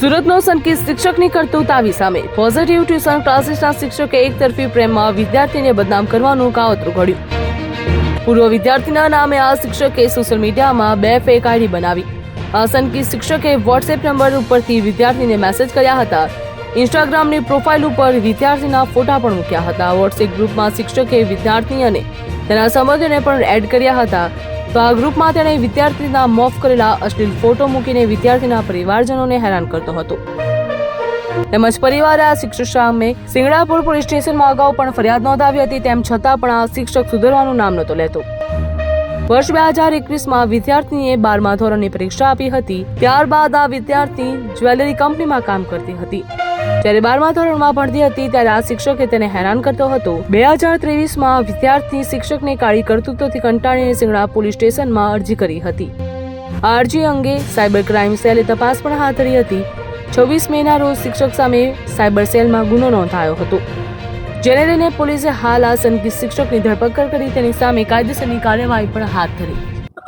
સુરતનો સંકેત શિક્ષકની કરતૂત આવી સામે પોઝિટિવ ટ્યુશન ક્લાસીસના શિક્ષકે એક તરફી પ્રેમમાં વિદ્યાર્થીને બદનામ કરવાનું કાવતરું ઘડ્યું. પૂર્વ વિદ્યાર્થીના નામે આ શિક્ષકે સોશિયલ મીડિયામાં બે ફેક આઈડી બનાવી. આ સંકેત શિક્ષકે વોટ્સએપ નંબર ઉપરથી વિદ્યાર્થીને મેસેજ કર્યા હતા. ઇન્સ્ટાગ્રામની પ્રોફાઇલ ઉપર વિદ્યાર્થીના ફોટા પણ મૂક્યા હતા. વોટ્સએપ ગ્રુપમાં શિક્ષકે વિદ્યાર્થી અને તેના સંબંધોને પણ એડ કર્યા હતા. તો આ ગ્રુપમાં તેણે વિદ્યાર્થીના મોફ કરેલા અશ્લીલ ફોટો મૂકીને વિદ્યાર્થીના પરિવારજનોને હેરાન કરતો હતો. તેમજ પરિવારે આ શિક્ષક સામે સિંગડાપુર પોલીસ સ્ટેશનમાં અગાઉ પણ ફરિયાદ નોંધાવી હતી, તેમ છતાં પણ આ શિક્ષક સુધરવાનું નામ નહોતો લેતો. વર્ષ બે હજાર એકવીસમાં વિદ્યાર્થીએ બારમા ધોરણની પરીક્ષા આપી હતી, ત્યારબાદ આ વિદ્યાર્થી જ્વેલરી કંપનીમાં કામ કરતી હતી. જ્યારે બારમા ધોરણમાં ભણતી હતી ત્યારે આ શિક્ષકે તેને હેરાન કરતો હતો. બે હજાર ત્રેવીસમાં વિદ્યાર્થી શિક્ષકને કાળી કરતૂતોથી કંટાળીને સિંગડા પોલીસ સ્ટેશનમાં અરજી કરી હતી. આ અરજી અંગે સાયબર ક્રાઇમ સેલે તપાસ પણ હાથ ધરી હતી. છવ્વીસ મેના રોજ શિક્ષક સામે સાયબર સેલમાં ગુનો નોંધાયો હતો. જેને લઈને પોલીસે હાલ આ સંકિત શિક્ષકની ધરપકડ કરી તેની સામે કાયદેસરની કાર્યવાહી પણ હાથ ધરી.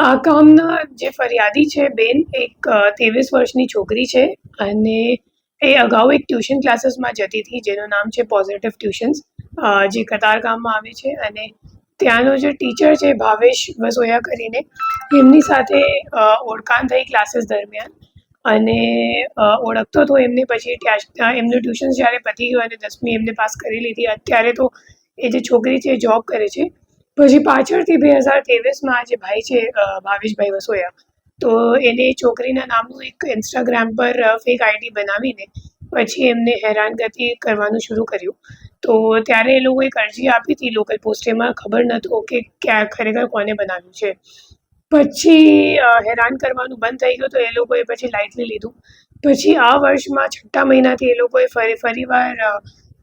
આ કામના જે ફરિયાદી છે બેન, એક ત્રેવીસ વર્ષની છોકરી છે અને એ અગાઉ એક ટ્યુશન ક્લાસીસમાં જતી હતી, જેનું નામ છે પોઝિટિવ ટ્યુશન્સ જે કતાર ગામમાં આવે છે. અને ત્યાંનો જે ટીચર છે, ભાવેશ વસોયા કરીને, એમની સાથે ઓળખાણ થઈ ક્લાસીસ દરમિયાન. અને ઓળખતો હતો એમને પછી એમનું ટ્યુશન જ્યારે પતી ગયું અને દસમી એમને પાસ કરી લીધી. અત્યારે તો એ જે છોકરી છે જોબ કરે છે. પછી પાછળથી બે હજાર ત્રેવીસમાં જે ભાઈ છે ભાવેશભાઈ વસોયા તો એને છોકરીના નામનું એક ઇન્સ્ટાગ્રામ પર ફેક આઈડી બનાવીને પછી એમને હેરાનગતિ કરવાનું શરૂ કર્યું. તો ત્યારે એ લોકોએ અરજી આપી હતી લોકલ પોસ્ટેમાં ખબર નહોતું કે ક્યાં, ખરેખર કોને બનાવ્યું છે. પછી હેરાન કરવાનું બંધ થઈ ગયું તો એ લોકોએ પછી લાઇટલી લીધું. પછી આ વર્ષમાં છઠ્ઠા મહિનાથી એ લોકોએ ફરી ફરીવાર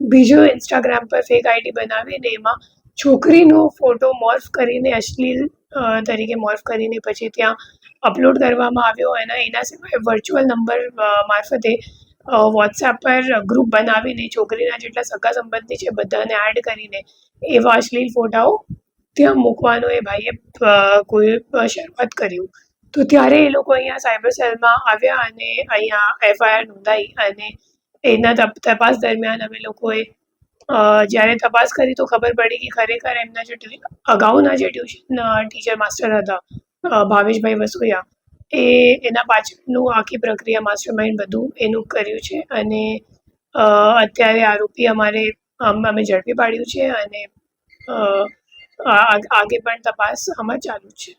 બીજો ઇન્સ્ટાગ્રામ પર ફેક આઈડી બનાવીને એમાં છોકરીનો ફોટો મોર્ફ કરીને અશ્લીલ તરીકે મોર્ફ કરીને પછી ત્યાં અપલોડ કરવામાં આવ્યો અને એના સિવાય વર્ચ્યુઅલ નંબર મારફતે વોટ્સએપ પર ગ્રુપ બનાવીને છોકરીના જેટલા સગા સંબંધી છે બધાને એડ કરીને એવા અશ્લીલ ફોટાઓ ત્યાં મૂકવાનો એ ભાઈએ કોઈ શરૂઆત કર્યું તો ત્યારે એ લોકો અહીંયા સાયબર સેલમાં આવ્યા અને અહીંયા એફઆઈઆર નોંધાઈ અને એના તપ- તપાસ દરમિયાન અમે લોકોએ જ્યારે તપાસ કરી તો ખબર પડી કે ખરેખર એમના જે અગાઉના જે ટ્યુશન ટીચર માસ્ટર હતા ભાવેશભાઈ વસુયા, એ એના પાછળનું આખી પ્રક્રિયા માસ્ટર માઇન્ડ બધું એનું કર્યું છે અને અત્યારે આરોપી અમારે, અમ- ઝડપી પાડ્યું છે અને આગે પણ તપાસ આમાં ચાલુ છે.